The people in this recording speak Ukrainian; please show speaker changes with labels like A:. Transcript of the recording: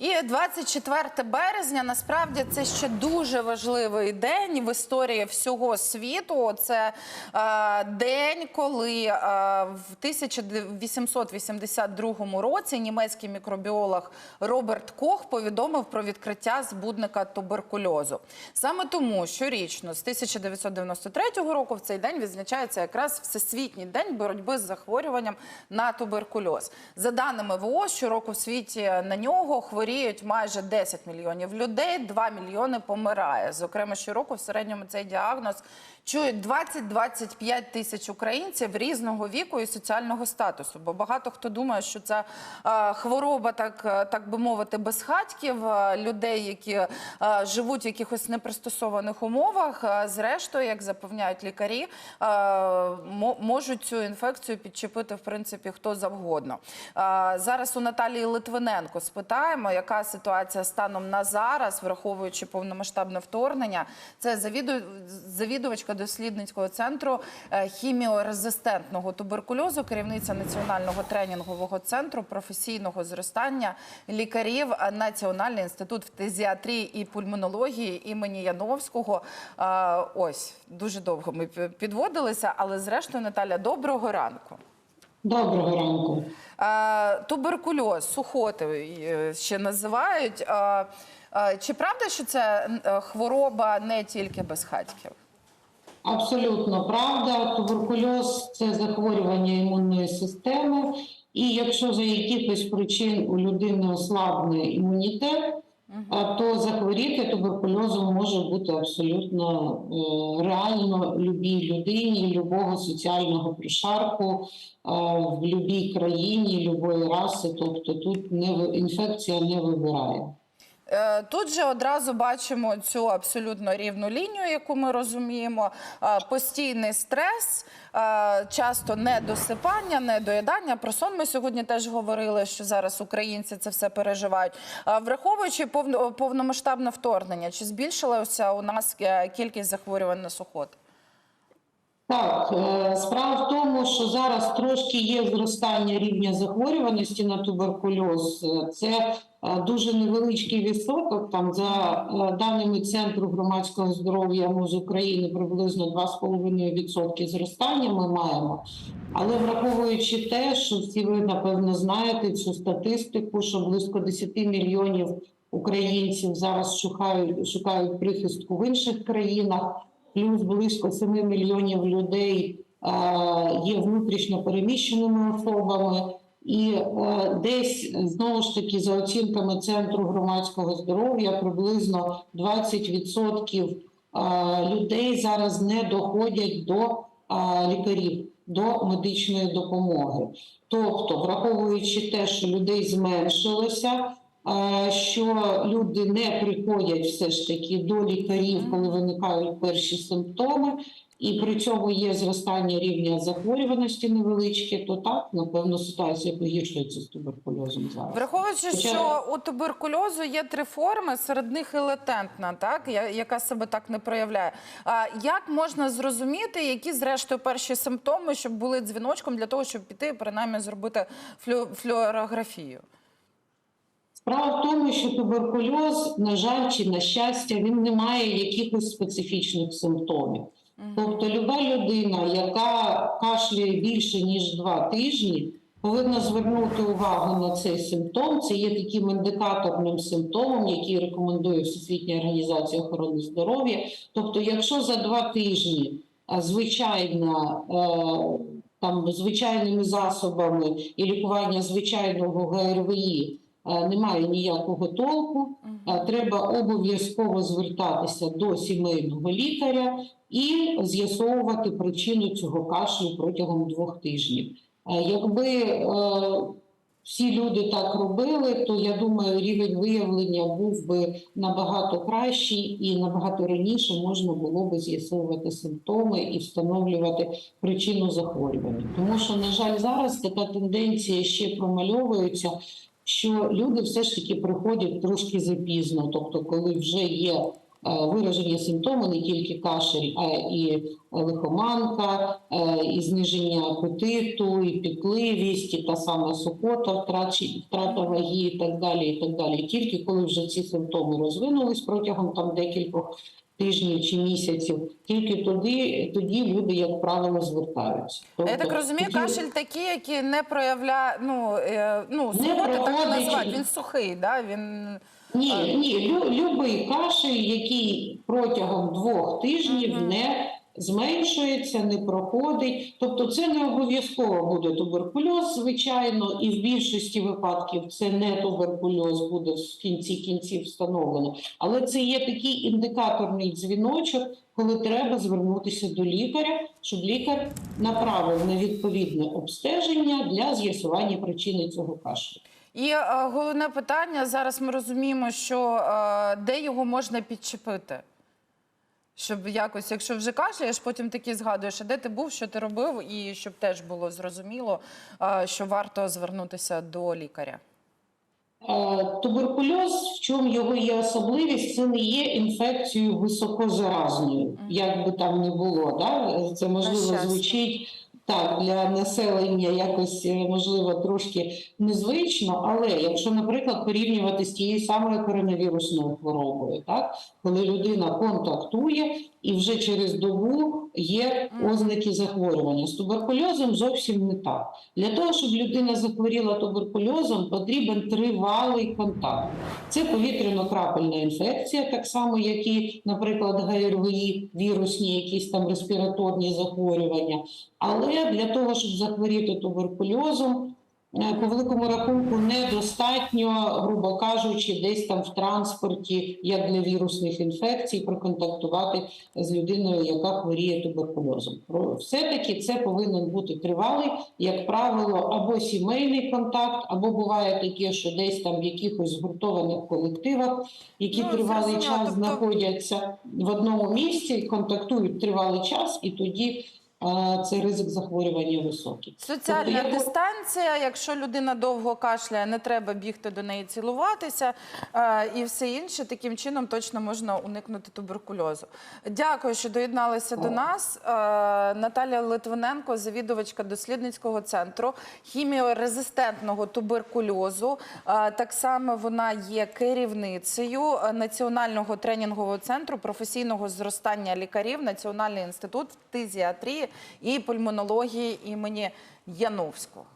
A: І 24 березня насправді це ще дуже важливий день в історії всього світу. Це е, день, коли е, в 1882 році німецький мікробіолог Роберт Кох повідомив про відкриття збудника туберкульозу. Саме тому щорічно з 1993 року в цей день відзначається якраз Всесвітній день боротьби з захворюванням на туберкульоз. За даними ВООЗ, щороку в світі на нього хворіють майже 10 мільйонів людей, 2 мільйони помирає. Зокрема, щороку в середньому цей діагноз чують 20-25 тисяч українців різного віку і соціального статусу. Бо багато хто думає, що це хвороба, так, е, так би мовити, безхатьків, е, людей, які е, живуть в якихось непристосованих умовах. Зрештою, як запевняють лікарі, мо- можуть цю інфекцію підчепити в принципі хто завгодно. Зараз у Наталії Литвиненко спитаємо, яка ситуація станом на зараз, враховуючи повномасштабне вторгнення. Це завіду- завідувачка дослідницького центру е, хіміорезистентного туберкульозу, керівниця національного тренінгового центру професійного зростання лікарів Національний інститут фтизіатрії і пульмонології імені Яновського. Е, Ось дуже довго ми підводилися, але зрештою, Наталя, доброго ранку.
B: Доброго ранку.
A: Туберкульоз, сухоти е, ще називають. Чи правда, що це е, хвороба не тільки безхатьків?
B: Абсолютно правда. Туберкульоз це захворювання імунної системи, і якщо за якихось причин у людини ослаблений імунітет, то захворіти туберкульозом може бути абсолютно е, реально любій людині, любого соціального прошарку е, в будь-якій країні, любої раси. Тобто тут не інфекція не вибирає.
A: Е, Тут же одразу бачимо цю абсолютно рівну лінію, яку ми розуміємо. Е, Постійний стрес, е, часто недосипання, недоїдання. Про сон ми сьогодні теж говорили, що зараз українці це все переживають. Враховуючи повномасштабне вторгнення, чи збільшилася у нас кількість захворювань на сухоти?
B: Так, е, справа в тому, що зараз трошки є зростання рівня захворюваності на туберкульоз. Це е, дуже невеличкий відсоток. Там за е, даними Центру громадського здоров'я МОЗ України приблизно 2,5% зростання ми маємо. Але враховуючи те, що всі ви напевно знаєте цю статистику, що близько 10 мільйонів українців зараз шукають шукають прихистку в інших країнах плюс близько 7 мільйонів людей е, є внутрішньо переміщеними особами, і е, десь знову ж таки за оцінками центру громадського здоров'я приблизно 20% е, людей зараз не доходять до лікарів, до медичної допомоги. Тобто, враховуючи те, що людей зменшилося, що люди не приходять все ж таки до лікарів, коли виникають перші симптоми, і при цьому є зростання рівня захворюваності невеличке, то так, напевно, ситуація погіршується з туберкульозом зараз.
A: Враховуючи,
B: Хоча-
A: що у туберкульозу є три форми, серед них і латентна, так я- яка себе так не проявляє. А як можна зрозуміти, які зрештою перші симптоми, щоб були дзвіночком для того, щоб піти принаймні зробити флю- флюорографію?
B: Справа в тому, що туберкульоз, на жаль, чи на щастя, він не має якихось специфічних симптомів. Тобто, люба людина, яка кашляє більше ніж два тижні, повинна звернути увагу на цей симптом. Це є таким індикаторним симптомом, який рекомендує Всесвітня організація охорони здоров'я. Тобто, якщо за два тижні а, звичайна е, там звичайними засобами і лікування звичайного ГРВІ е, немає ніякого толку. Е, Треба обов'язково звертатися до сімейного лікаря і з'ясовувати причину цього кашлю протягом двох тижнів. Е, Якби е, всі люди так робили, то я думаю, рівень виявлення був би набагато кращий і набагато раніше можна було би з'ясовувати симптоми і встановлювати причину захворювання. Тому що, на жаль, зараз така тенденція ще промальовується, що люди все ж таки приходять трошки запізно, тобто, коли вже є виражені симптоми, не тільки кашель, а і лихоманка, е, і зниження апетиту, і пітливість, і та сама сухота, втрата ваги і так далі. І так далі. Тільки коли вже ці симптоми розвинулись протягом там декількох тижнів чи місяців, тільки тоді, тоді люди, як правило, звертаються.
A: Тобто, Я так розумію,
B: тоді-
A: кашель такий, який не проявляє, ну, е, ну суботи так називають, він сухий, да? він...
B: Ні, ні, лю, любий кашель, який протягом двох тижнів не зменшується, не проходить. Тобто це не обов'язково буде туберкульоз, звичайно, і в більшості випадків це не туберкульоз буде в кінці кінців встановлено. Але це є такий індикаторний дзвіночок, коли треба звернутися до лікаря, щоб лікар направив на відповідне обстеження для з'ясування причини цього кашлю.
A: І е, головне питання, зараз ми розуміємо, що е, де його можна підчепити? Щоб якось, якщо вже кашляєш, потім таки згадуєш, а де ти був, що ти робив, і щоб теж було зрозуміло, що варто звернутися до лікаря.
B: Е, Туберкульоз, в чому його є особливість, це не є інфекцією високозаразною, як би там не було. Да? Це можливо звучить так для населення якось е, можливо трошки незвично, але якщо, наприклад, порівнювати з тією самою коронавірусною хворобою, так коли людина контактує і вже через добу є ознаки захворювання. З туберкульозом зовсім не так. Для того, щоб людина захворіла туберкульозом, потрібен тривалий контакт. Це повітряно-крапельна інфекція, так само, як і, наприклад, ГРВІ, вірусні, якісь там респіраторні захворювання. Але для того, щоб захворіти туберкульозом, по великому рахунку недостатньо, грубо кажучи, десь там в транспорті, як для вірусних інфекцій, проконтактувати з людиною, яка хворіє туберкульозом. Все-таки це повинен бути тривалий, як правило, або сімейний контакт, або буває таке, що десь там в якихось згуртованих колективах, які
A: Ну,
B: тривалий час
A: тобто-
B: знаходяться в одному місці, контактують тривалий час, і тоді е, цей ризик захворювання високий.
A: Соціальна
B: Тобто
A: дистанція, якщо людина довго кашляє, не треба бігти до неї цілуватися е, і все інше. Таким чином точно можна уникнути туберкульозу. Дякую, що доєдналися до нас. Е, Наталя Литвиненко, завідувачка дослідницького центру хіміорезистентного туберкульозу. Е, Так само вона є керівницею Національного тренінгового центру професійного зростання лікарів, Національний інститут фтизіатрії і пульмонології імені Яновського.